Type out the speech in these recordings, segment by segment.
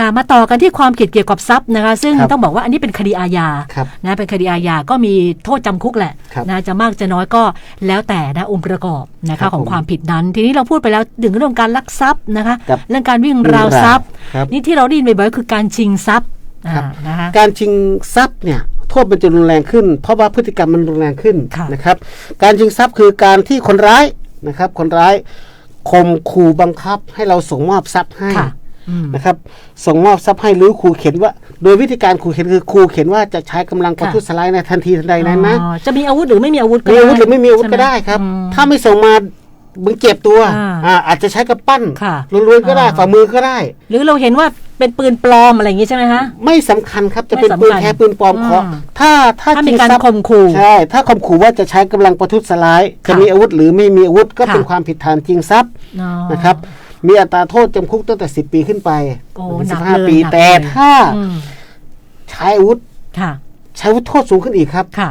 ค่ะมาต่อกันที่ความผิดเกี่ยวกับทรัพย์นะคะ ซึ่งครับต้องบอกว่าอันนี้เป็นคดีอาญาครับนะเป็นคดีอาญาก็มีโทษจำคุกแหละครับนะจะมากจะน้อยก็แล้วแต่นะองค์ประกอบนะครัคะบของผมความผิดนั้น ทีนี้เราพูดไปแล้วถึงเรื่องการลักทรัพย์นะคะ ครับ เรื่องการวิ่งราวทรัพย์ ครับ นี่ที่เราได้ยินบ่อยๆคือการชิงทรัพย์ครับอ่านะคะ การชิงทรัพย์เนี่ยโทษมันจะรุนแรงขึ้น เพราะว่าพฤติกรรมมันรุนแรงขึ้นค่ะ นะครับ การชิงทรัพย์คือการที่คนร้ายนะครับ คนร้ายข่มขู่บังคับให้เราส่งมอบทรัพย์ให้ ค่ะอืม นะครับ ส่งมอบทรัพย์ให้หรือขู่เข็นว่า โดยวิธีการขู่เข็นคือขู่เข็นว่าจะใช้กำลังประทุษร้ายในทันทีทันใดนั้นนะอ๋อจะมีอาวุธหรือไม่มีอาวุธก็มีอาวุธหได้รือไม่มีอาวุธใช่ก็หได้ครับอืมถ้าไม่ส่งมามึงเจ็บตัวอ่าอ่าอาจจะใช้กระปั้นค่ะรวยๆก็ได้อ่าฝ่ามือก็ได้ หรือเราเห็นว่าเป็นปืนปลอมอะไรอย่างงี้ใช่ไหมฮะไม่สำคัญครับจะเป็นไม่สำคัญปืนแท้ปืนปลอมอืมขอถ้าถ้าถ้ามีชิงการทรัพย์ข่มขู่ใช่ถ้าข่มขู่ว่าจะใช้กำลังประทุษร้ายค่ะจะมีอาวุธหรือไม่มีอาวุธก็ค่ะเป็นความผิดฐานจริงทรัพย์อ๋อนะครับ มีอัตราโทษจำคุกตั้งแต่10ปีขึ้นไปโอ้ถึงหนัก15เลยปีหนักแต่เลยถ้าอืมใช้อาวุธค่ะใช้อาวุธโทษสูงขึ้นอีกครับค่ะ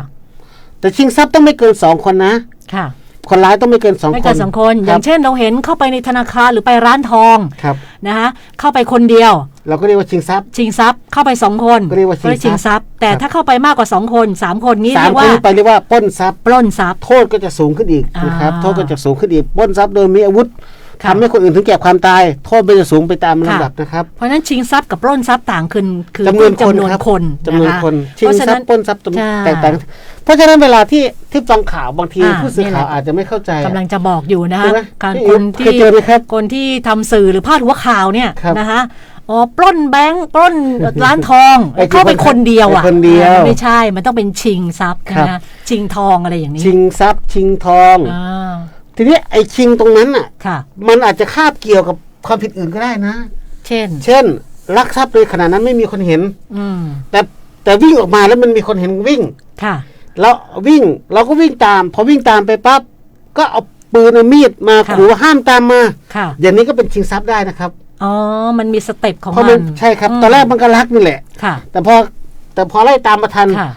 แต่ชิงทรัพย์ต้องไม่เกิน2คนนะค่ะ คนร้ายต้องไม่เกิน2คนไม่เกินสองคนอครัย่าบงเช่นเราเห็นเข้าไปในธนาคารหรือไปร้านทองครับนะคะเข้าไปคนเดียว เราก็เรียกว่าชิงทรัพย์ ชิงทรัพย์เข้าไปสองคนก็เรียกว่าชิงทรัพย์ชิงทรัพย์แต่ครับถ้าเข้าไปมากกว่าสองคนสามคนนี้สาเรีมยกคว่านขึ้นไปเรียกว่าปล้นทรัพย์ปล้นทรัพย์โทษก็จะสูงขึ้นอีกนะครับอ่าโทษก็จะสูงขึ้นอีกปล้นทรัพย์โดยมีอาวุธค่ะ ทำให้คนอื่นถึงแก่ความตาย โทษมันจะสูงไปตามค่ะลำดับนะครับ เพราะฉะนั้นชิงทรัพย์กับปล้นทรัพย์ต่างขึ้นคือจำนวนคนจำนวนครับคนจำนวนะะคนเพชิงราะฉะทรันั้พนย์ปล้นทรัพย์ใช่แตกต่าง เพราะฉะนั้นเวลาที่ที่ฟังข่าวบางทีอ่าผู้สื่อนี่แหละข่าวอาจจะไม่เข้าใจกำลังจะบอกอยู่นะใช่คะไหมการพี่คนเคยที่เจอไหมครับคนที่ทำสื่อหรือพาดหัวข่าวเนี่ยครับนะคะอ๋อปล้นแบงค์ปล้นร้านทองไอ้เข้าไปคนคนเดียวอะไอ้คนเดียวมันไม่ใช่มันต้องเป็นชิงทรัพย์ครับนะชิงทองอะไรอย่างนี้ ชิงทรัพย์ชิงทองอ่า ทีนี้ไอ้ชิงตรงนั้นน่ะ ค่ะ มันอาจจะคาบเกี่ยวกับความผิดอื่นก็ได้นะ เช่น เช่น ลักทรัพย์โดยขณะนั้นไม่มีคนเห็น อืม แต่แต่วิ่งออกมาแล้วมันมีคนเห็นวิ่ง ค่ะ แล้ววิ่งเราก็วิ่งตาม พอวิ่งตามไปปั๊บก็เอาปืนเอามีดมาค่ะ ขู่ว่าห้ามตามมา ค่ะ อย่างนี้ก็เป็นชิงทรัพย์ได้นะครับอ๋อ มันมีสเต็ปของเพราะมัมันนใช่ครับตอนแรกมันก็รักนี่แหละ ค่ะ แต่พอแต่พอไล่ตามมาทันค่ะ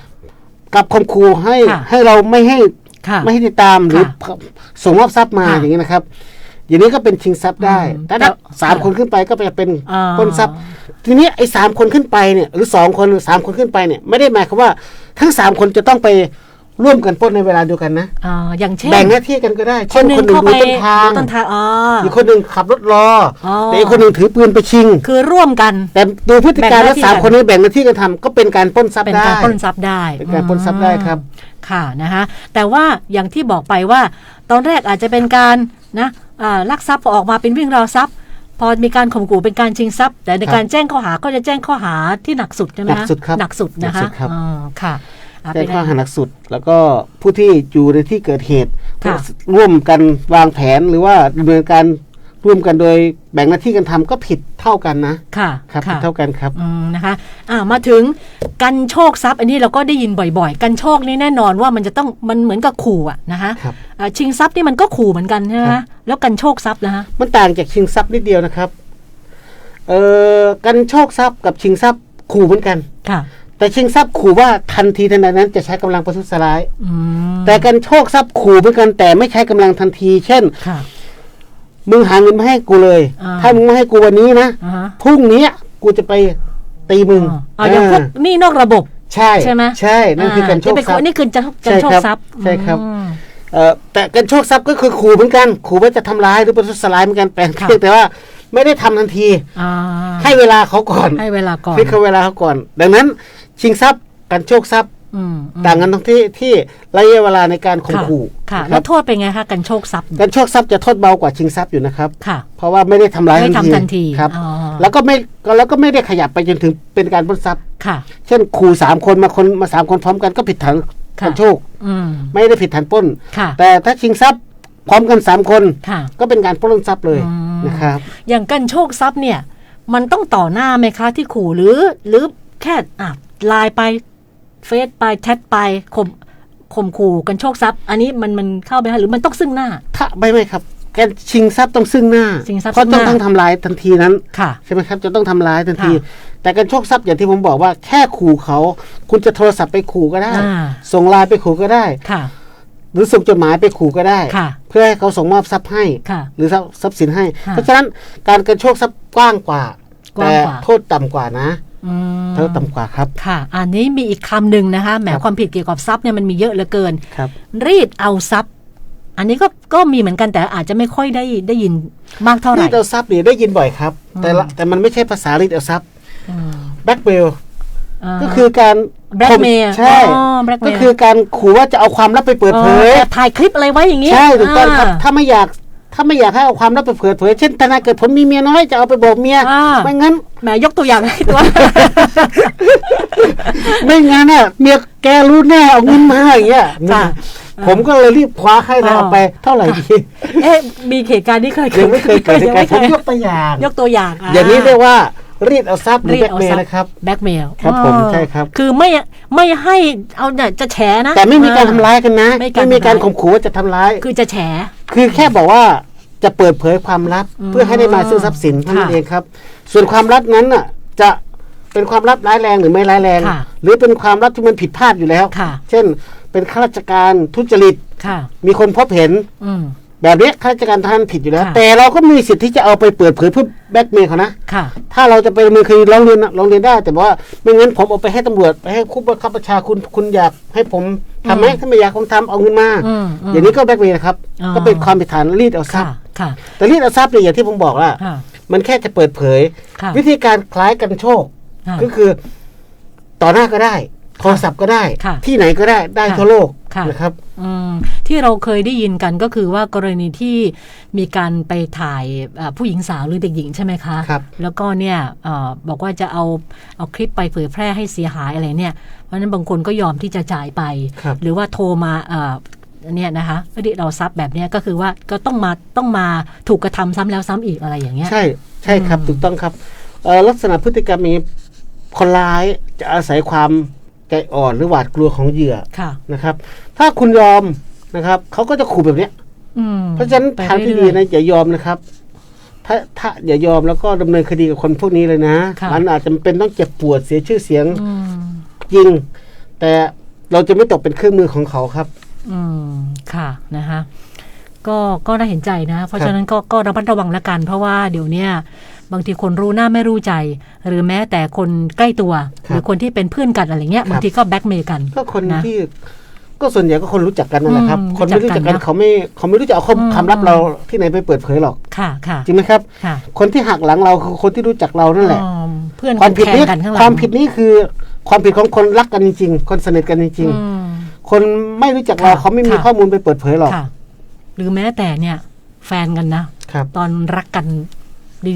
กลับข่มขู่ให้ ค่ะ ให้เราไม่ให้ค่ะ ไม่ให้ติดตามหรือค่ะส่งมอบทรัพย์มาค่ะอย่างนี้นะครับอย่างนี้ก็เป็นชิงทรัพย์ได้อืมแต่ถ้าแต่สามค่ะคนขึ้นไปก็จะเป็นอ่าปล้นทรัพย์ ทีนี้ไอ้สามคนขึ้นไปเนี่ยหรือสองคนหรือสามคนขึ้นไปเนี่ยไม่ได้หมายความว่าทั้งสามคนจะต้องไปร่วมกันปล้นในเวลาเดียวกันนะอ่าอย่างเช่นแบ่งหน้าที่กันก็ได้คเช่นนหนึ่คงนหนึ่งเข้าดูไปต้นทางดูต้นทางอ๋ออีกคนหนึ่งขับรถรอออแต่อีกคนหนึ่งถือปืนไปชิง คือร่วมกัน แต่ดูพฤติการแบ่งหแล้น้าวที่สามกันคนนี้แบ่งหน้าที่กันทำก็เป็นการปล้นทรัพเป็นย์ได้การปล้นทรัพย์ได้เป็นการปล้นทรัพย์ได้ครับอืม ค่ะนะคะแต่ว่าอย่างที่บอกไปว่า ตอนแรกอาจจะเป็นการนะอ่าลักทรัพย์พอออกมาเป็นวิ่งราวทรัพย์ พอมีการข่มขู่เป็นการชิงทรัพย์ แต่ในครับการแจ้งข้อหาก็จะแจ้งข้อหาที่หนักสุดใช่ไหมหนักสุดครับหนักสุดนะหนักสุคะดครับอ๋อค่ะอ่าแจ้งเป็นข้อหาหนักสุด แล้วก็ผู้ที่อยู่ในที่เกิดเหตุค่ะร่วมกันวางแผนหรือว่าดำเนินการ ร่วมกันโดยแบ่งหน้าที่กันทำก็ผิดเท่ากันนะค่ะครับผิค่ะดเท่ากันครับอืมนะคะอ่ามาถึงกันโชคทรัพย์ อันนี้เราก็ได้ยินบ่อยๆ กันโชคนี่แน่นอนว่ามันจะต้องมันเหมือนกับขู่อะนะคะครับอ่าชิงทรัพย์นี่มันก็ขู่เหมือนกันใช่ไหมครัคะบแล้วกันโชคทรัพย์นะคะมันต่างจากชิงทรัพย์นิดเดียวนะครับเอ่อกันโชคทรัพย์กับชิงทรัพย์ขู่เหมือนกันค่ะ แต่ชิงทรัพย์ขู่ว่าทันทีทันใดนั้นจะใช้กำลังประทุษร้ายอืมแต่กันโชคทรัพย์ขู่เหมือนกันแต่ไม่ใช้กำลังทันที เช่นค่ะ มึงหาเงินมาให้กูเลย อ่า ถ้ามึงไม่ให้กูวันนี้นะอ่าฮะพรุ่งนี้กูจะไปตีมึงอ๋อเอาอย่างพวกเออหนี่นอกระบบ ใช่ใช่ไหม ใช่นั่นคือการโชคที่เป็นทรัพย์ นี่คือกันกันโชคทรัพย์ใช่ครับ อืม เอ่อแต่กันโชคทรัพย์ก็คือขู่เหมือนกันขู่ว่าจะทำร้ายหรือประทุษร้ายเหมือนกันแต่ค่ะ เพียงแต่ว่าไม่ได้ทำทันที อ่าให้เวลาเขาก่อนให้เวลาก่อน ให้เขาเวลาเขาก่อน ดังนั้น ชิงทรัพย์กันโชคทรัพย์อืมอืม ต่างกันตรงที่ที่ระยะเวลาในการข่มค่ะขู่ค่ะนะคแล้รัวบโทษเป็นไงคะกันโชคทรัพย์กันโชคทรัพย์จะโทษเบากว่าชิงทรัพย์อยู่นะครับค่ะ เพราะว่าไม่ได้ทำร้ายไม่ทำทันทีครับอ๋อแล้วก็ไม่แล้วก็ไม่ได้ขยับไปจนถึงเป็นการปล้นทรัพย์ค่ะ เช่นขู่สามคนมาคนมาสามคนพร้อมกันก็ผิดฐานค่ะกันโชคอืมไม่ได้ผิดฐานปล้นค่ะแต่ถ้าชิงทรัพย์พร้อมกันสามคนค่ะก็เป็นการปล้นทรัพย์เลยอืมนะครับ อย่างกันโชคทรัพย์เนี่ย มันต้องต่อหน้าไหมคะที่ขู่หรือ หรือแค่อะไลน์ไป เฟซไปแชทไปข่มข่มขู่กันโชคทรัพย์ อันนี้มันมันเข้าไปคะหรือมันต้องซึ่งหน้า ถ้าไม่ไม่ครับการชิงทรัพย์ต้องซึ่งหน้าชิงทรัพย์เพราะซึ่ต้องงหน้า ต้องทำลายทันทีนั้นค่ะใช่ไหมครับจะต้องทำร้ายทันที ค่ะแต่การโชคทรัพย์อย่างที่ผมบอกว่าแค่ขู่เขา คุณจะโทรศัพท์ไปขู่ก็ได้ อ่า ส่งไลน์ไปขู่ก็ได้ ค่ะ หรือส่งจดหมายไปขู่ก็ได้ ค่ะเพื่อให้เขาส่งมอบทรัพย์ให้ ค่ะหรือทรัพย์ทรัพย์สินให้ ค่ะเพราะฉะนั้นการกันโชคทรัพย์กว้างกว่า กว้าแต่งกว่า โทษต่ำกว่านะ อืมโทษต่ำกว่าครับ ค่ะ อันนี้มีอีกคำหนึ่งนะคะ แหมครับความผิดเกี่ยวกับทรัพย์เนี่ยมันมีเยอะเหลือเกินครับ รีดเอาทรัพย์ อันนี้ก็ก็มีเหมือนกันแต่อาจจะไม่ค่อยได้ได้ยินมากเท่าไหรีร่ดเอาทรัพย์เนี่ยได้ยินบ่อยครับ แต่ละแต่มันไม่ใช่ภาษารีดเอาทรัพย์อืมแบล็กเบลาก็คือการ blackmail ข่มใช่อ๋อ blackmail ก็คือการขู่ว่าจะเอาความลับไปเปิดเผยอ๋อแอบถ่ายคลิปอะไรไว้อย่างนี้ ใช่ถูกต้องครับาถ้าไม่อยาก ถ้าไม่อยากให้เอาความลับไปเปิดเผย เช่นทนายเกิดผลมีเมียน้อยจะเอาไปบอกเมียอ่า ไม่งั้น แหมยกตัวอย่างให้ตัว ไม่งั้นน่ะเมียแกรู้แน่เอาเงินมาอย่างเงี้ยค่ะผมก็เลยรีบคว้าให้เลยอ๋อเอาไปเท่าไหร่ดีเอ๊ะมีเหตุการณ์ที่เคยยังไม่เคยเกิดเหตุยังการไม่ณ์เคผมยยกตัวอย่าง ยกตัวอย่างอย่างนี้เรียกว่า รีดเอาทรัพย์หรือแบล็กเมย์นะครับแบ็กเมลครับผมใช่ครับ คือไม่ไม่ให้เอาเนี่ยจะแฉนะ แต่ไม่มีการทำร้ายกันนะ ไม่การมีการทำร้ายข่มขู่ว่าจะทำร้าย คือจะแฉ คือแค่บอกว่าจะเปิดเผยความลับอืมเพื่อให้ได้มาซึ่งทรัพย์สินเท่านั้นค่ะเองครับ ส่วนความลับนั้นน่ะจะเป็นความลับร้ายแรงหรือไม่ร้ายแรงค่ะหรือเป็นความลับที่มันผิดพลาดอยู่แล้วค่ะเช่น เป็นข้าราชการทุจริตค่ะมีคนพบเห็นอืม แบบเนี้ยข้าราชการท่านผิดอยู่แล้ว ค่ะ แต่เราก็มีสิทธิ์ที่จะเอาไปเปิดเผยเพื่อแบล็กเมย์เขานะ ค่ะ ถ้าเราจะไปดำเนินคดีร้องเรียนน่ะร้องเรียนได้ แต่ว่าไม่งั้นผมเอาไปให้ตำรวจไปให้ผู้บังคับบัญชาคุณคุณอยากให้ผมทำไหมอืมถ้าไม่อยากผมทำเอาเงินมาอืมอืมอย่างนี้ก็แบล็กเมย์นะครับ อ๋อ ก็เป็นความผิดฐานรีดเอาทรัพค่ะย์ค่ะ แต่รีดเอาทรัพย์เนี่ยอย่างที่ผมบอกว่าค่ะ มันแค่จะเปิดเผย ค่ะวิธีการคล้ายกันโชค ค่ะ ก็คือต่อหน้าก็ได้ โทรศัพท์ก็ได้ ค่ะที่ไหนก็ได้ได้ค่ะทั่วโลกค่ะ นะครับอืมที่เราเคยได้ยินกันก็คือว่ากรณีที่มีการไปถ่ายเอ่อผู้หญิงสาวหรือเด็กหญิงใช่ไหมคะครับแล้วก็เนี่ยเออบอกว่าจะเอาเอาคลิปไปเผยแพร่ให้เสียหายอะไรเนี่ยเพราะฉะนั้นบางคนก็ยอมที่จะจ่ายไปครับหรือว่าโทรมาเอ่อเนี่ยนะคะรีดเราทรัพย์แบบเนี้ยก็คือว่าก็ต้องมาต้องมาถูกกระทำซ้ำแล้วซ้ำอีกอะไรอย่างเงี้ยใช่ใช่ครับอืมถูกต้องครับเอ่อลักษณะพฤติกรรมนี้คนร้ายจะอาศัยความ ใจอ่อนหรือหวาดกลัวของเหยื่อค่ะ นะครับ ถ้าคุณยอมนะครับเขาก็จะขู่แบบเนี้ยอืมเพราะฉะนั้นไปทางที่เรื่ดีอยๆนะอย่ายอมนะครับ ถ้าถ้าอย่ายอมแล้วก็ดำเนินคดีกับคนพวกนี้เลยนะค่ะ มันอาจจะเป็นต้องเจ็บปวดเสียชื่อเสียงอืมจริง แต่เราจะไม่ตกเป็นเครื่องมือของเขาครับ อืมค่ะนะคะก็ก็น่าเห็นใจนะ เพราะฉะนั้นก็ก็ระมัดระวังละกัน เพราะว่าเดี๋ยวเนี้ย บางทีคนรู้หน้าไม่รู้ใจ หรือแม้แต่คนใกล้ตัวคหรับรือคนที่เป็นเพื่อนกันอะไรเงี้ยครับบางทีก็แบ็กเมย์กันก็คนนะที่ก็ส่วนใหญ่ก็คนรู้จักกันนั่นแหละครับอืมคนไม่รู้จักกันรู้จักกันนะเขาไม่เขาไม่รู้จะเอาข้ออืมความลับเราที่ไหนไปเปิดเผยหรอก ค่ะค่ะจริงไหมครับค่ะคนที่หักหลังเราคือคนที่รู้จักเรานั่นแหละอ๋อเพื่อนความผิดแข่นี้งกันข้างหลังความผิดนี้คือ ความผิดของคนรักกันจริงๆคนสนิทกันจริงอืมๆคนไม่รู้จักเราค่ะเขาไม่มีค่ะข้อมูลไปเปิดเผยหรอกค่ะหรือแม้แต่เนี่ย แฟนกันนะครับตอนรักกัน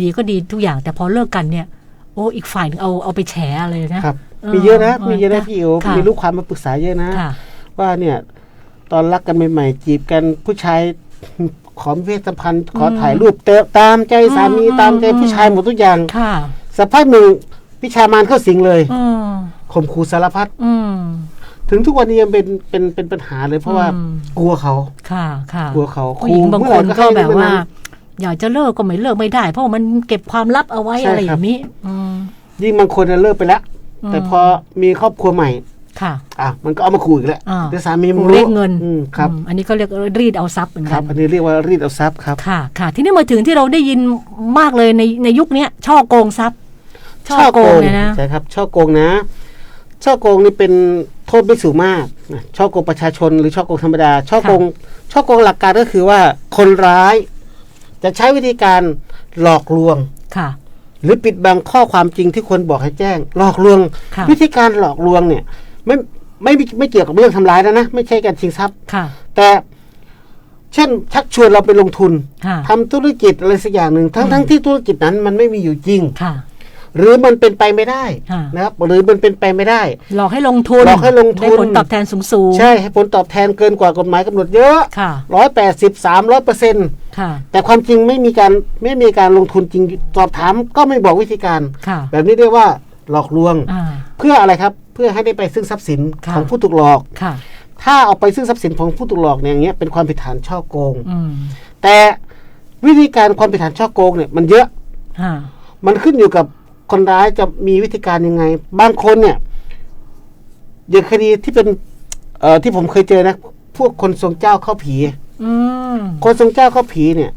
ดีๆ ก็ดีทุกอย่างแต่พอเลิกกันเนี่ย โอ้อีกฝ่ายหนึงเอาเอาไปแฉเลยนะครับเออมีเยอะนะเออมีเยอะนะค่ะพี่อิ๋วค่ะมีลูกความมาปรึกษาเยอะนะค่ะว่าเนี่ยตอนรักกันใหม่ๆจีบกันผู้ชายขอมีเพศสัมพันธ์ขอถ่ายรูปเตะตามใจสามีอืมตามใจอืมผู้ชายหมดทุกอย่างค่ะสักพักหนึ่งพิชามานเข้าสิงเลยอืมข่มขู่สารพัดอืมถึงทุกวันนี้ยังเป็นเป็นเป็นปัญหาเลยเพราะว่าอืมกลัวเขาค่ะค่ะกลัวเขาผู้หญิงบางเมื่คอไหร่นก็ก็ให้แบบเมื่อว่านั้น อยากจะเลิกก็ไม่เลิกไม่ได้ เพราะว่ามันเก็บความลับเอาไว้ใช่อะไรอครับ ย่างนี้อืมยิ่งบางคนเนี่ยเลิกไปแล้วอืมแต่พอมีครอบครัวใหม่ ค่ะ อะมันก็เอามาขู่อีกแล้วอ่าเดี๋ยวสามีมันเรีรู้ยกเงิน อืมครับ อืมอันนี้ก็เรียกรีดเอาทรัพย์เหมือนคกัรับ น อันนี้เรียกว่ารีดเอาทรัพย์ครับ ค่ะ ค่ะ ที่นี่มาถึงที่เราได้ยินมากเลยในในยุคเนี้ยช่อโกงทรัพย์ช่อโกงเนี่ยนะ ใช่ครับช่อโกงนะ ช่อโกงนี่เป็นโทษไม่สูงมากนะช่อโกงประชาชนหรือช่อโกงธรรมดาช่อโกงช่อโกงหลักการก็คือว่าคนร้าย จะใช้วิธีการหลอกลวงค่ะ หรือปิดบังข้อความจริงที่คนบอกให้แจ้ง หลอกลวงค่ะวิธีการหลอกลวงเนี่ยไม่ไม่ไม่ไม่เกี่ยวกับเรื่องทำร้ายแล้วนะไม่ใช่การชิงทรัพย์ค่ะ แต่เช่น ชักชวนเราไปลงทุนค่ะทำธุรกิจอะไรสักอย่างหนึ่งทั้งทั้งที่ธุรกิจนั้นมันไม่มีอยู่จริงค่ะ หรือมันเป็นไปไม่ได้ค่ะนะครับหรือมันเป็นไปไม่ได้ หลอกให้ลงทุนหลอกให้ลงทุนได้ผลตอบแทนสูงสูงๆใช่ให้ผลตอบแทนเกินกว่ากฎหมายกำหนดเยอะค่ะร้อยแปดสิบสามร้อยเปอร์เซ็นต์ค่ะแต่ความจริงไม่มีการไม่มีการลงทุนจริงสอบถามก็ไม่บอกวิธีการค่ะแบบนี้เรียกว่าหลอกลวงอ่าเพื่ออะไรครับเพื่อให้ได้ไปซึ่งทรัพย์สินค่ะของผู้ถูกหลอกค่ะถ้าเอาไปซึ่งทรัพย์สินของผู้ถูกหลอกเนี่ยอย่างเงี้ยเป็นความผิดฐานช่อโกงอืมแต่วิธีการความผิดฐานช่อโกงเนี่ยมันเยอะค่ะมันขึ้นอยู่กับ คนร้ายจะมีวิธีการยังไง บางคนเนี่ยอย่างคดีที่เป็นเอ่อที่ผมเคยเจอนะ พวกคนทรงเจ้าเข้าผี อืมคนทรงเจ้าเข้าผีเนี่ย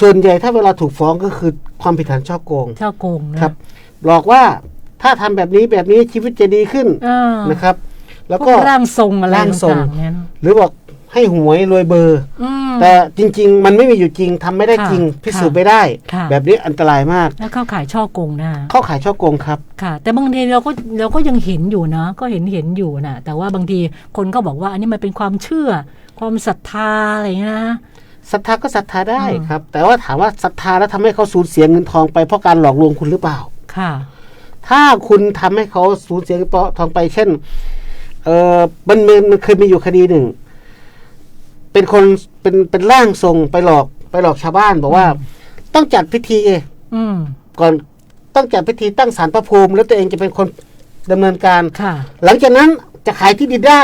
ส่วนใหญ่ถ้าเวลาถูกฟ้องก็คือความผิดฐานช่อโกงช่อโกงนะครับ หลอกว่าถ้าทำแบบนี้แบบนี้ชีวิตจะดีขึ้นอ่านะครับ แล้วพก็วกร่างทรงอะไรร่างทรง ต่างๆนั้นหรือบอก ให้หวยรวยเบอร์ อืม แต่จริง ๆ มันไม่มีอยู่จริงทำไม่ได้ค่ะจริงพิสูจน์ค่ะไม่ได้ ค่ะ แบบนี้อันตรายมาก แล้วเข้าขายช่อโกงนะเข้าขายช่อโกงครับ ค่ะ แต่บางทีเราก็เราก็ยังเห็นอยู่นะ ก็เห็นเห็นอยู่นะแต่ว่าบางทีคนก็บอกว่าอันนี้มันเป็นความเชื่อ ความศรัทธาอะไรอย่างเงี้ยนะ ศรัทธาก็ศรัทธาได้อืม ครับ แต่ว่าถามว่าศรัทธาแล้วทำให้เขาสูญเสียเงินทองไปเพราะการหลอกลวงคุณหรือเปล่า ค่ะ ถ้าคุณทำให้เขาสูญเสียเงินทองไปเช่น เออมันมันมันเคยมีอยู่คดีหนึ่ง เป็นคนเป็นเป็นร่างทรงไปหลอกไปหลอกชาวบ้านบอกว่า ต้องจัดพิธีอืมก่อนต้องจัดพิธีตั้งศาลพระภูมิ แล้วตัวเองจะเป็นคนดำเนินการ ค่ะหลังจากนั้นจะขายที่ดินได้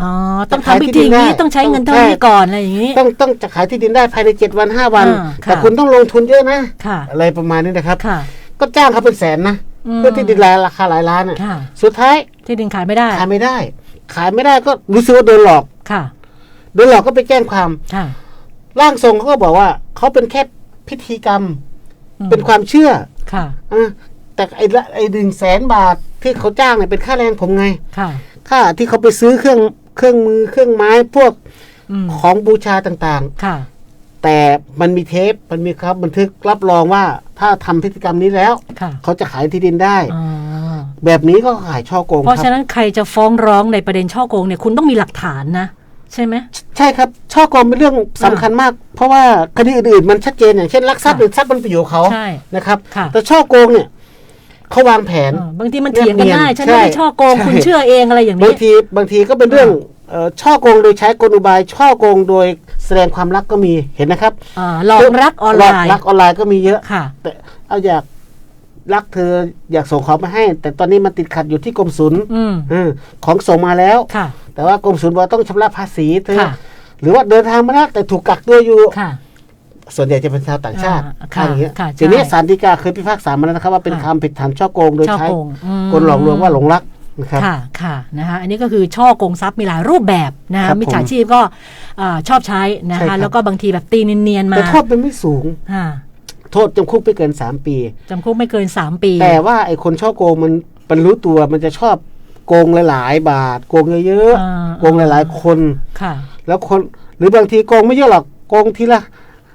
อ๋อต้องจะขายทำพิที่ธีดินได้นี้ต้องใช้เงินเท่านี้ใช่ก่อนอะไรอย่างนี้ ต้องต้องจะขายที่ดินได้ภายในเจ็ดวันห้าวัน อ่าค่ะ แต่คุณต้องลงทุนเยอะนะค่ะ อะไรประมาณนี้นะครับ ค่ะ ก็จ้างเขาเป็นแสนนะอืม เพื่อที่ดินราคาหลายล้านอะค่ะ สุดท้ายที่ดินขายไม่ได้ ขายไม่ได้ ขายไม่ได้ก็รู้สึกว่าโดนหลอก ค่ะ โดนหลอกก็ไปแจ้งความค่ะ ร่างทรงเขาก็บอกว่าเขาเป็นแค่พิธีกรรม อืม เป็นความเชื่อค่ะอะแต่ไอ้ละไอ้หนึ่งแสนบาทที่เขาจ้างเนี่ยเป็นค่าแรงผมไง ค่ะ ค่าที่เขาไปซื้อเครื่องเครื่องมือเครื่องไม้พวกอืมของบูชาต่างค่ะ ๆ แต่มันมีเทปมันมีครับบันทึกรับรองว่าถ้าทำพิธีกรรมนี้แล้ว ค่ะเขาจะขายที่ดินได้อ๋อแบบนี้ก็ขายช่อโกงเพราะคฉะรับ นั้นใครจะฟ้องร้องในประเด็นช่อโกงเนี่ยคุณต้องมีหลักฐานนะ ใช่ไหมใช่ครับ ช่อโกงเป็นเรื่องสำคัญมาก เพราะว่าคดีอื่นๆมันชัดเจนอย่างเช่นลักทรัพย์ค่ะหรือทรัพย์มันประโยชน์เขาใช่นะครับค่ะแต่ช่อโกงเนี่ยเขาวางแผนเออบางทีมันเถียงกันได้เนียนๆฉันไม่ได้ใช่ช่อโกงใช่คุณเชื่อเองอะไรอย่างบางนี้ทีบางทีก็เป็นเรื่องเอ่อช่อโกงโดยใช้กลอุบายช่อโกงโดยแสดงความรักก็มีเห็นนะครับอ่าหลอกรักออนไลหลน์กรักออนไลน์ก็มีเยอะค่ะแต่เอาอยาก รักเธออยากส่งของมาให้ แต่ตอนนี้มันติดขัดอยู่ที่กรมศุลอืมเออของส่งมาแล้ว ค่ะ แต่ว่ากรมศุลบอกว่าต้องชำระภาษีเธอค่ะ หรือว่าเดินทางมาแล้วแต่ถูกกักตัวอยู่ ค่ะ ส่วนใหญ่จะเป็นชาวต่างชาติอ่าค่ะอย่างเงี้ยค่ะใช่ทีนี้ศาลฎีกาเคยพิพากษามาแล้วนะครับว่าเป็นค่ะความผิดฐานช่อโกงโดยช่อใช้โกงอืมกลหลอกลวงว่าหลงรักนะครับ ค่ะค่ะนะคะอันนี้ก็คือช่อโกงทรัพย์มีหลายรูปแบบนะครัคะบผมมิจฉาชีพก็อ่าชอบใช้นะใช่ครัคะบ แล้วก็บางทีแบบตีเนียนๆมาแต่โทษมันไม่สูง ค่ะ โทษจำคุกไม่เกิน3ปี จำคุกไม่เกิน3ปี แต่ว่าไอ้คนช่อโกงมันมันรู้ตัวมันจะชอบโกงหลาย ๆ บาท โกงเยอะอ่าๆโกงหลาย ๆ คนค่ะ แล้วคนหรือบางทีโกงไม่เยอะหรอกโกงทีละ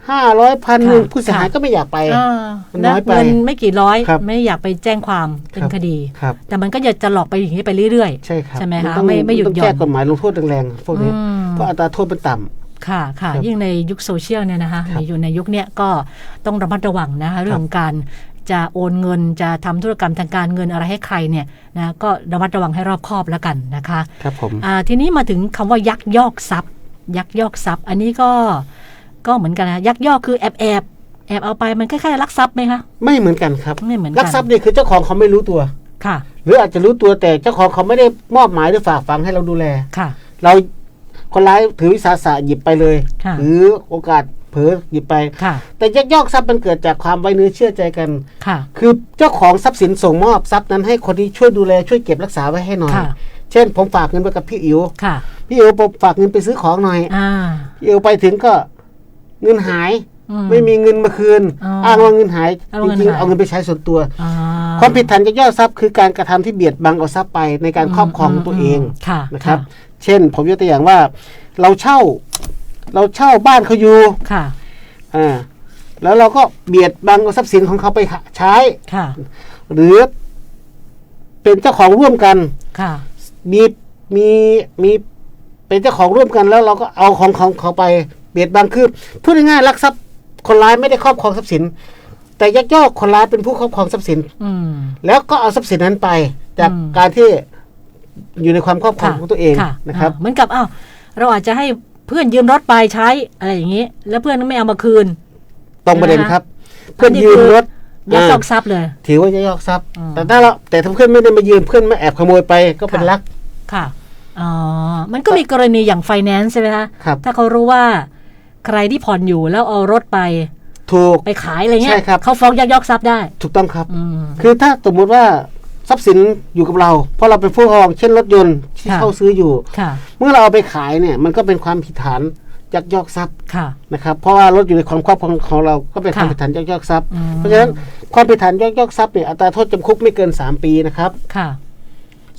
ห้าร้อยพันหนึ่งค่ะผู้เสียหายค่ะก็ไม่อยากไปอ่ามันน้อยไปเงินไม่กี่ร้อยครับไม่อยากไปแจ้งความเป็นครับคดีครับแต่มันก็จะจะหลอกไปอย่างนี้ไปเรื่อยใช่ครับใช่ไหมคะนต้องไม่ไม่หยุดต้องหย่อนแก้กฎหมายลงโทษแรงๆพวกนี้อืมเพราะอัตราโทษมันต่ำๆ ค่ะค่ะครับยิ่งในยุคโซเชียลเนี่ยนะคะครับอยู่ในยุคเนี้ยก็ต้องระมัดระวังนะคะเรื่องของการจะโอนเงินจะทำธุรกรรมทางการเงินอะไรให้ใครเนี่ยนะก็ระมัดระวังให้รอบคอบแล้วกันนะคะครับผมอ่าทีนี้มาถึงคำว่ายักยอกทรัพย์ ยักยอกทรัพย์ อันนี้ก็ก็เหมือนกันนะยักยอกคือแอบแอบแอบเอาไปมันคล้ายๆลักทรัพย์ไหมคะไม่เหมือนกันครับไม่เหมือนกันลักทรัพย์นี่คือเจ้าของเขาไม่รู้ตัวค่ะ หรืออาจจะรู้ตัวแต่เจ้าของเขาไม่ได้มอบหมายหรือฝากฝังให้เราดูแลค่ะ เรา คนร้ายถือวิสาสะหยิบไปเลยค่ะหรือโอกาสเผลอหยิบไปค่ะแต่ยักยอกทรัพย์มันเกิดจากความไว้เนื้อเชื่อใจกันค่ะ คือเจ้าของทรัพย์สินส่งมอบทรัพย์นั้นให้คนที่ช่วยดูแลช่วยเก็บรักษาไว้ให้หน่อยค่ะเช่น ผมฝากเงินไปกับพี่อิ๋วค่ะพี่อิ๋วผมฝากเงินไปซื้อของหน่อยอ่าพี่อิ๋วไปถึงก็เงินหายอืไม่มีเงินมาคืนอ๋ออ้อ้างว่าเงินหายอ้างจว่าเงินริงๆหายเอาเงินไปใช้ส่วนตัวอ่าความผิดฐานยักยอกทรัพย์คือการกระทำที่เบียดบังเอาทรัพย์ไปในการครอบครองตัวเองค่ะนะครับ เช่น ผมยกตัวอย่างว่า เราเช่า เราเช่าบ้านเขาอยู่ค่ะอ่าแล้วเราก็เบียดบังเอาทรัพย์สินของเขาไปใช้ค่ะ หรือเป็นเจ้าของร่วมกันค่ะ มีมีมีเป็นเจ้าของร่วมกันแล้วเราก็เอาของของเขาไปเบียดบังคือพูดง่ายๆลักทรัพย์คนร้ายไม่ได้ครอบครองทรัพย์สิน แต่ยักยอกคนร้ายเป็นผู้ครอบครองทรัพย์สินอืมแล้วก็เอาทรัพย์สินนั้นไป จากอืมการที่ อยู่ในความครอบครองของตัวเองค่ะนะครับอ่าเหมือนกับอ้าวเราอาจจะให้เพื่อนยืมรถไปใช้อะไรอย่างนี้ แล้วเพื่อนก็ไม่เอามาคืนตรงประเด็นครับ เพื่อนอันนี้ยืมคือรถยักยอกอ่าทรัพย์เลย ถือว่ายักยอกทรัพย์อืมแต่ถ้าเราแต่ถ้าเพื่อนไม่ได้มายืมเพื่อนมาแอบขโมยไปก็เป็นค่ะลักค่ะอ๋อมันก็มีกรณีอย่างไฟแนนซ์ใช่ไหมคะครับถ้าเขารู้ว่าใครที่ผ่อนอยู่แล้วเอารถไป ถูกไปขายอะไรเงี้ใช่ยครับเขาฟ้องยักยอกทรัพย์ได้ ถูกต้องครับอืมคือถ้าสมมติว่า ทรัพย์สินอยู่กับเรา เพราะเราเป็นผู้ครองเช่นรถยนต์ที่ค่ะเช่าซื้ออยู่ ค่ะ เมื่อเราเอาไปขายเนี่ยมันก็เป็นความผิดฐานยักยอกทรัพย์ค่ะ นะครับเพราะว่ารถอยู่ในความครอบครองของเราก็เป็นความค่ะผิดฐานยักยอกทรัพย์ อืม เพราะฉะนั้นความผิดฐานยักยอกทรัพย์เนี่ยอัตราโทษจำคุกไม่เกิน 3 ปีนะครับ ค่ะ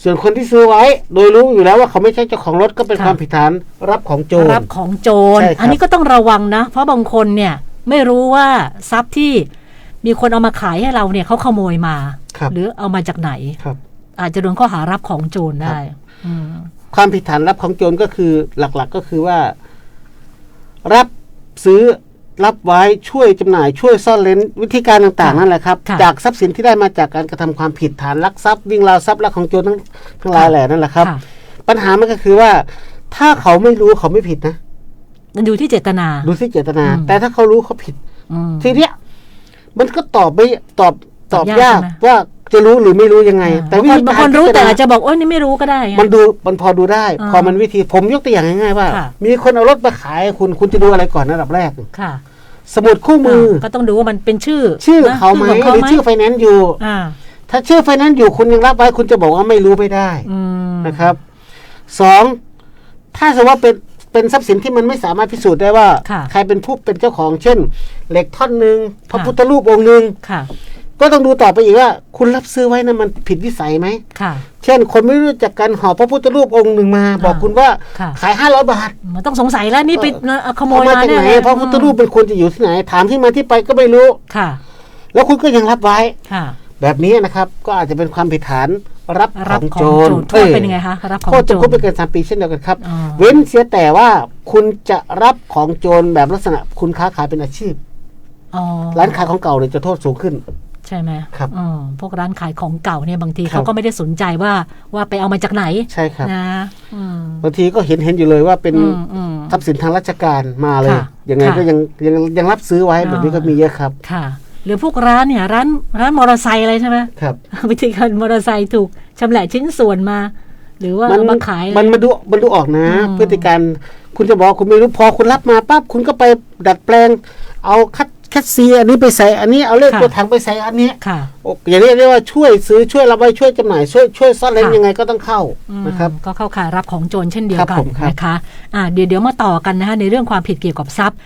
ส่วนคนที่ซื้อไว้โดยรู้อยู่แล้วว่าเขาไม่ใช่เจ้าของรถก็เป็นค่ะ ความผิดฐานรับของโจร รับของโจร ใช่ครับ อันนี้ก็ต้องระวังนะ เพราะบางคนเนี่ยไม่รู้ว่าทรัพย์ที่ มีคนเอามาขายให้เราเนี่ยเขาขโมยมา ครับ หรือเอามาจากไหน ครับ อาจจะโดนข้อหารับของโจรได้อืมความผิดฐานรับของโจรก็คือหลักๆก็คือว่า รับซื้อรับไว้ช่วยจำหน่ายช่วยซ่อนเล้นวิธีการต่างๆนั่นแหละครับค่ะจากทรัพย์สินที่ได้มาจากการกระทำความผิดฐานลักทรัพย์วิ่งราวทรัพย์ลักของโจรทั้งทั้งหลายแหล่นั่นแหละครับค่ะปัญหามันก็คือว่า ถ้าเขาไม่รู้เขาไม่ผิดนะ มันอยู่ที่เจตนา ดูที่เจตนา อืม แต่ถ้าเขารู้เขาผิด อืม ทีเนี้ย มันก็ตอบไม่ตอบตอบตอบยากยากใช่ไหมว่าจะรู้หรือไม่รู้ยังไง แต่บางวิคนธีบางกาคนรู้พิแต่จารณาอาจจะบอกโอ้ยนี่ไม่รู้ก็ได้ไงมันดูมันพอดูได้อ่าพอมันวิธีผมยกตัวอย่างง่ายๆว่าค่ะมีคนเอารถมาขายให้คุณคุณจะดูอะไรก่อนอันดับแรกค่ะ สมุดคู่มือาก็ต้องดูว่ามันเป็นชื่อ ชื่อนะเขาไหมของหรือชื่อไฟแนนซ์อยู่อ่าถ้าชื่อไฟแนนซ์อยู่คุณยังรับไว้คุณจะบอกว่าไม่รู้ไม่ได้อืมนะครับสองถ้าสมมติว่าเป็น เป็นทรัพย์สินที่มันไม่สามารถพิสูจน์ได้ว่า ค่ะ ใครเป็นผู้เป็นเจ้าของ เช่น เหล็กท่อนหนึ่งพระค่ะพุทธรูปองค์หนึ่งค่ะ ก็ต้องดูต่อไปอีกว่า คุณรับซื้อไว้นะมันผิดวิสัยไหม ค่ะ เช่น คนไม่รู้จักกันห่อพระพุทธรูปองค์หนึ่งมา บอกอ่าคุณว่าค่ะ ขายห้าร้อยบาทมันต้องสงสัยแล้วนี่ไปเอาขโมยเอามามาจากเนี่ยไหนพระพุทธรูปเป็นควรจะอยู่ที่ไหน ถามที่มาที่ไปก็ไม่รู้ ค่ะ แล้วคุณก็ยังรับไว้ ค่ะ แบบนี้นะครับก็อาจจะเป็นความผิดฐาน รับขรัอบงขอโจงรโจรโทษเป็นยังไงคะรับของโทษโจรจำคุกไม่เกินสามปีเช่นเดียวกันครับอ๋อเว้นเสียแต่ว่าคุณจะรับของโจรแบบลักษณะคุณค้าขายเป็นอาชีพอ๋อร้านขายของเก่าเนี่ยจะโทษสูงขึ้นใช่ไหมครับอืมพวกร้านขายของเก่าเนี่ยบางทีครับเขาก็ไม่ได้สนใจว่าว่าไปเอามาจากไหน ใช่ครับนะอืมบางทีก็เห็นเห็นอยู่เลยว่าเป็นอืมอืมทรัพย์สินทางราชการมาเลยค่ะยังไงค่ะก็ยังยังยังรับซื้อไว้แบบนี้ก็มีเยอะครับค่ะ หรือพวกร้านเนี่ย ร้านร้านมอเตอร์ไซค์อะไรใช่ไหมครับวิธีการมอเตอร์ไซค์ถูกชำแหละชิ้นส่วนมา หรือว่ามันเอามาขายอะไรมันมาดูมันดูออกนะอืมพฤติการคุณจะบอกคุณไม่รู้พอคุณรับมาปั๊บคุณก็ไปดัดแปลง เอาคัดคัดซีอันนี้ไปใส่อันนี้เอาเลขค่ะตัวถังไปใส่อันนี้ค่ะโอ้อย่างนี้เรียกว่าช่วยซื้อช่วยรับไว้ช่วยจำหน่ายช่วยช่วยซ่อนเล้นค่ะยังไงก็ต้องเข้าอืมนะครับก็เข้าข่ายรับของโจรเช่นเดียวครับกันผมครับนะคะอ่าเดี๋ยวเดี๋ยวมาต่อกันนะคะในเรื่องความผิดเกี่ยวกับทรัพย์